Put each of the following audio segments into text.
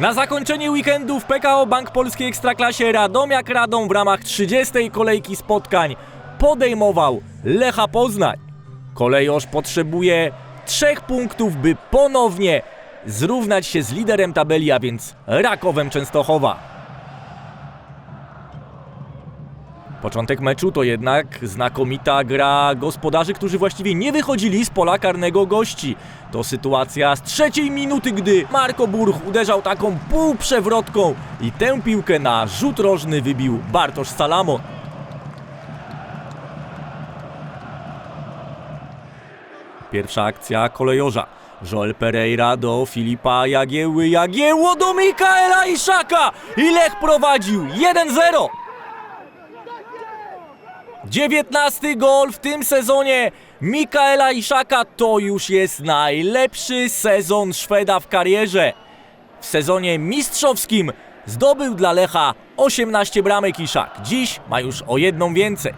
Na zakończenie weekendu w PKO Bank Polskiej Ekstraklasie Radomiak Radom w ramach 30. kolejki spotkań podejmował Lecha Poznań. Kolejorz potrzebuje trzech punktów, by ponownie zrównać się z liderem tabeli, a więc Rakowem Częstochowa. Początek meczu to jednak znakomita gra gospodarzy, którzy właściwie nie wychodzili z pola karnego gości. To sytuacja z trzeciej minuty, gdy Marko Burch uderzał taką półprzewrotką i tę piłkę na rzut rożny wybił Bartosz Salamon. Pierwsza akcja kolejorza. Joel Pereira do Filipa Jagieły. Jagieło do Mikaela Iszaka! I Lech prowadził 1-0. 19 gol w tym sezonie Mikaela Iszaka to już jest najlepszy sezon Szweda w karierze. W sezonie mistrzowskim zdobył dla Lecha 18 bramek Iszak. Dziś ma już o jedną więcej.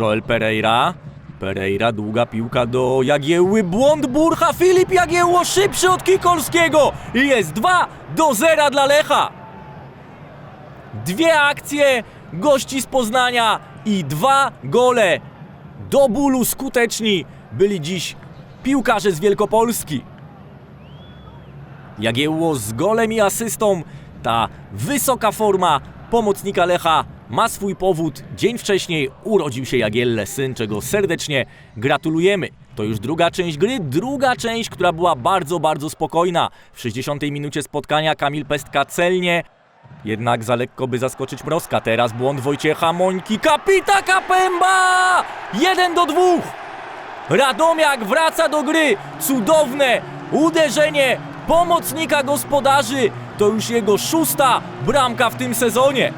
Joel Pereira. Pereira, długa piłka do Jagieły. Błąd Burcha. Filip Jagieło szybszy od Kikolskiego. I jest 2 do 0 dla Lecha. Dwie akcje gości z Poznania i dwa gole. Do bólu skuteczni byli dziś piłkarze z Wielkopolski. Jagiełło z golem i asystą. Ta wysoka forma pomocnika Lecha ma swój powód. Dzień wcześniej urodził się Jagielle syn, czego serdecznie gratulujemy. To już druga część gry, druga część, która była bardzo, bardzo spokojna. W 60 minucie spotkania Kamil Pestka celnie jednak za lekko by zaskoczyć Mrozka. Teraz błąd Wojciecha Mońki. Kapita Kapemba! 1 do 2. Radomiak wraca do gry. Cudowne uderzenie pomocnika gospodarzy. To już jego szósta bramka w tym sezonie.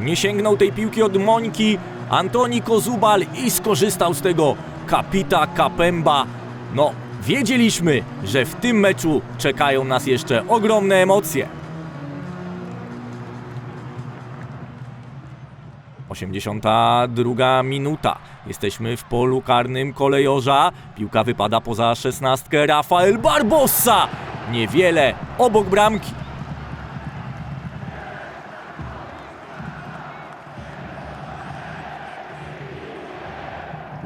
Nie sięgnął tej piłki od Mońki Antoni Kozubal i skorzystał z tego kapita Kapemba. No, wiedzieliśmy, że w tym meczu czekają nas jeszcze ogromne emocje. 82 minuta. Jesteśmy w polu karnym kolejorza. Piłka wypada poza szesnastkę. Rafael Barbossa! Niewiele obok bramki.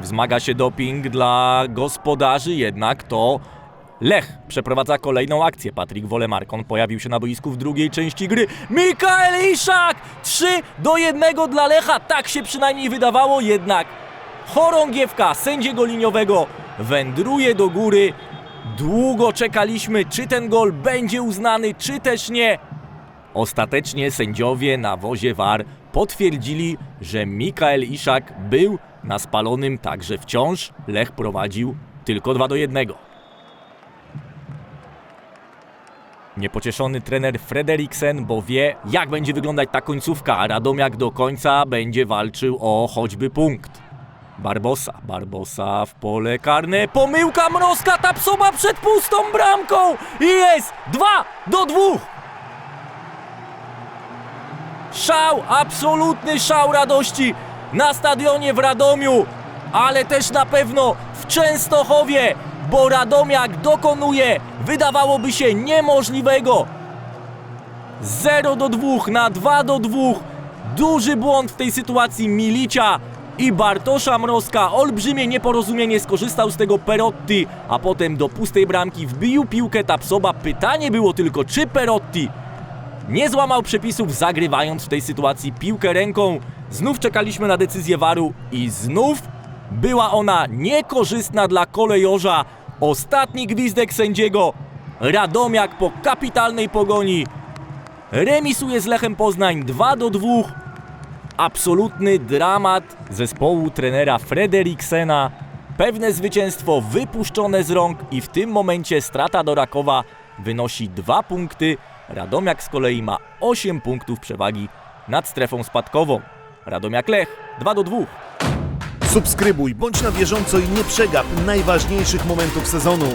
Wzmaga się doping dla gospodarzy, jednak to Lech przeprowadza kolejną akcję. Patryk Wolemarkon pojawił się na boisku w drugiej części gry. Mikael Iszak! 3 do 1 dla Lecha. Tak się przynajmniej wydawało, jednak chorągiewka sędziego liniowego wędruje do góry. Długo czekaliśmy, czy ten gol będzie uznany, czy też nie. Ostatecznie sędziowie na wozie VAR potwierdzili, że Mikael Iszak był na spalonym, także wciąż Lech prowadził tylko 2 do 1. Niepocieszony trener Frederiksen, bo wie jak będzie wyglądać ta końcówka, a Radomiak do końca będzie walczył o choćby punkt. Barbosa, Barbosa w pole karne, pomyłka Mrozka, ta psoba przed pustą bramką i jest 2 do 2. Szał, absolutny szał radości na stadionie w Radomiu, ale też na pewno w Częstochowie, bo Radomiak dokonuje, wydawałoby się, niemożliwego. 0 do 2 na 2 do 2. Duży błąd w tej sytuacji Milicia i Bartosza Mrozka. Olbrzymie nieporozumienie skorzystał z tego Perotti, a potem do pustej bramki wbił piłkę Tapsoba. Pytanie było tylko, czy Perotti nie złamał przepisów, zagrywając w tej sytuacji piłkę ręką. Znów czekaliśmy na decyzję waru i znów była ona niekorzystna dla kolejorza. Ostatni gwizdek sędziego. Radomiak po kapitalnej pogoni remisuje z Lechem Poznań 2 do 2. Absolutny dramat zespołu trenera Frederiksena. Pewne zwycięstwo wypuszczone z rąk i w tym momencie strata do Rakowa wynosi 2 punkty. Radomiak z kolei ma 8 punktów przewagi nad strefą spadkową. Radomiak Lech 2 do 2. Subskrybuj, bądź na bieżąco i nie przegap najważniejszych momentów sezonu.